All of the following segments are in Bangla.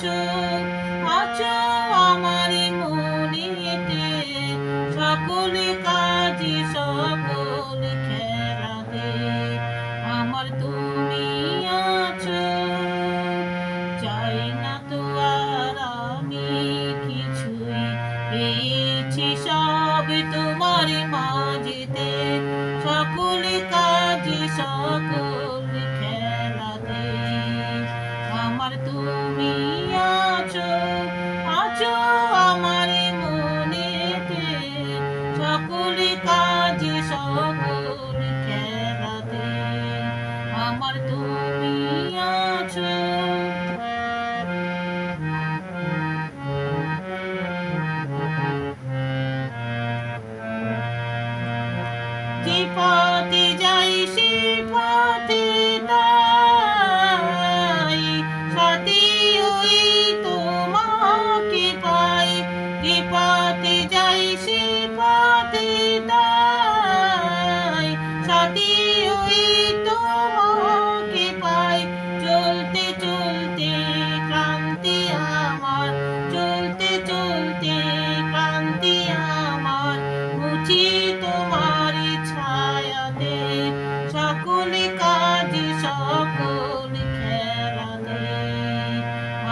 আছো আমার মনেতে সকল কাজে, সকল খেলাতে আমার তুমি আছো, চাই না তো আর আমি কিছুই। পেয়েছি সব তোমার মাঝেতে। সকল কাজে, সকল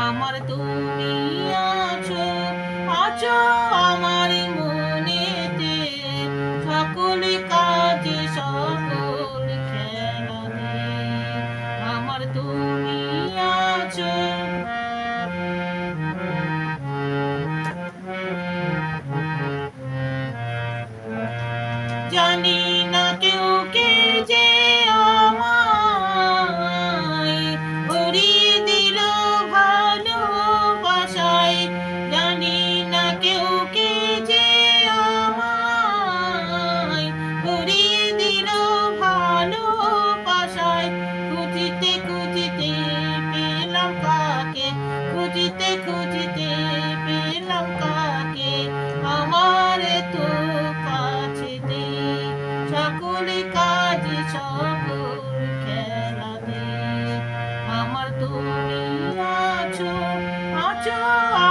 আমার তুমি আছো আছো Janina.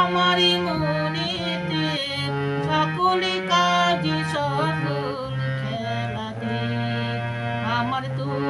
তোমার মনেতে সকলে কাজে সকল খেলাতে আমার তুমি